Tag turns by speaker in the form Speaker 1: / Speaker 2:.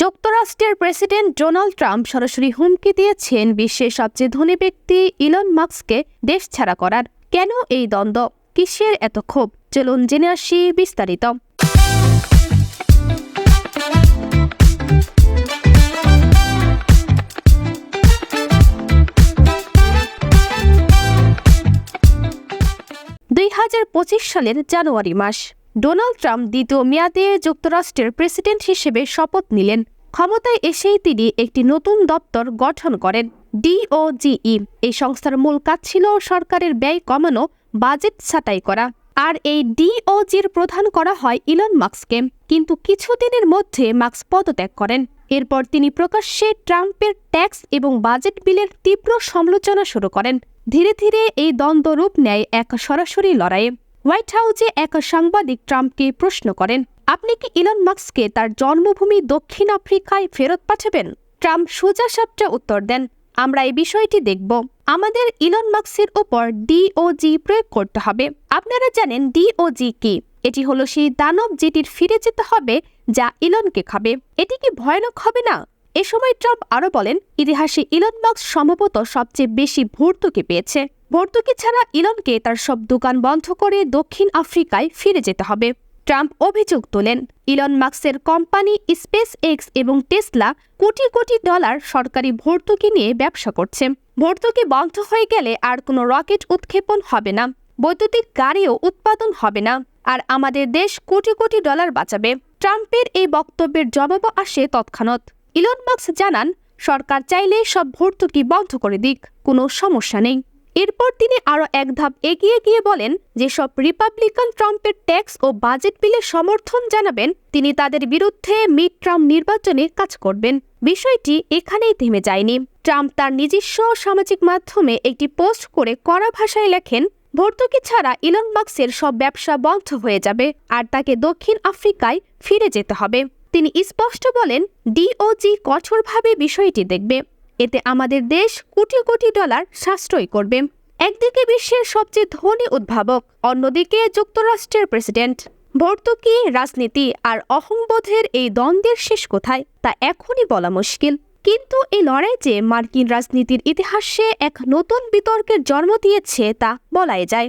Speaker 1: যুক্তরাষ্ট্রের president Donald Trump সরাসরি হুমকি দিয়েছেন বিশ্বের সবচেয়ে ধনী ব্যক্তি ইলন মাস্ককে দেশ ছাড়া করার। কেন এই দ্বন্দ্ব? কিসের এত ক্ষোভ? চলুন জেনে আসি বিস্তারিত। দুই হাজার পঁচিশ সালের জানুয়ারি মাস। ডোনাল্ড ট্রাম্প দ্বিতীয় মেয়াদে যুক্তরাষ্ট্রের প্রেসিডেন্ট হিসেবে শপথ নিলেন। ক্ষমতায় এসেই তিনি একটি নতুন দপ্তর গঠন করেন, ডিওজিই। এই সংস্থার মূল কাজ ছিল সরকারের ব্যয় কমানো, বাজেট ছাঁটাই করা। আর এই ডিওজির প্রধান করা হয় ইলন মাস্ককে। কিন্তু কিছুদিনের মধ্যে মাস্ক পদত্যাগ করেন। এরপর তিনি প্রকাশ্যে ট্রাম্পের ট্যাক্স এবং বাজেট বিলের তীব্র সমালোচনা শুরু করেন। ধীরে ধীরে এই দ্বন্দ্ব রূপ নেয় এক সরাসরি লড়াইয়ে। হোয়াইট হাউসে এক সাংবাদিক ট্রাম্পকে প্রশ্ন করেন, আপনি কি ইলন মাস্ককে তার জন্মভূমি দক্ষিণ আফ্রিকায় ফেরত পাঠাবেন? ট্রাম্প সোজা সাপটা উত্তর দেন, আমরা এই বিষয়টি দেখব। আমাদের ইলন মাস্কের উপর ডিওজি প্রয়োগ করতে হবে। আপনারা জানেন ডিওজি কি? এটি হলো সেই দানব যেটির ফিরে যেতে হবে যা ইলনকে খাবে। এটি কি ভয়ানক হবে না? এ সময় ট্রাম্প আরও বলেন, ইতিহাসে ইলন মাস্ক সম্ভবত সবচেয়ে বেশি ভর্তুকি পেয়েছে। ভর্তুকি ছাড়া ইলনকে তার সব দোকান বন্ধ করে দক্ষিণ আফ্রিকায় ফিরে যেতে হবে। ট্রাম্প অভিযোগ তোলেন, ইলন মাস্কের কোম্পানি স্পেস এক্স এবং টেসলা কোটি কোটি ডলার সরকারি ভর্তুকি নিয়ে ব্যবসা করছে। ভর্তুকি বন্ধ হয়ে গেলে আর কোনো রকেট উৎক্ষেপণ হবে না, বৈদ্যুতিক গাড়িও উৎপাদন হবে না, আর আমাদের দেশ কোটি কোটি ডলার বাঁচাবে। ট্রাম্পের এই বক্তব্যের জবাবও আসে তৎক্ষণাৎ। ইলন মাস্ক জানান, সরকার চাইলে সব ভর্তুকি বন্ধ করে দিক, কোনো সমস্যা নেই। এরপর তিনি আরও এক ধাপ এগিয়ে গিয়ে বলেন, যেসব রিপাবলিকান ট্রাম্পের ট্যাক্স ও বাজেট বিলে সমর্থন জানাবেন, তিনি তাদের বিরুদ্ধে মিড ট্রাম্প নির্বাচনে কাজ করবেন। বিষয়টি এখানেই থেমে যায়নি। ট্রাম্প তার নিজস্ব সামাজিক মাধ্যমে একটি পোস্ট করে কড়া ভাষায় লেখেন, ভর্তুকি ছাড়া ইলন মাস্কের সব ব্যবসা বন্ধ হয়ে যাবে, আর তাকে দক্ষিণ আফ্রিকায় ফিরে যেতে হবে। তিনি স্পষ্ট বলেন, ডিওজি কঠোরভাবে বিষয়টি দেখবে। এতে আমাদের দেশ কোটি কোটি ডলার সাশ্রয় করবে। একদিকে বিশ্বের সবচেয়ে ধনী উদ্ভাবক, অন্যদিকে যুক্তরাষ্ট্রের প্রেসিডেন্ট। ভর্তুকি রাজনীতি আর অহংবোধের এই দ্বন্দ্বের শেষ কোথায়, তা এখনই বলা মুশকিল। কিন্তু এই লড়াই যে মার্কিন রাজনীতির ইতিহাসে এক নতুন বিতর্কের জন্ম দিয়েছে তা বলাই যায়।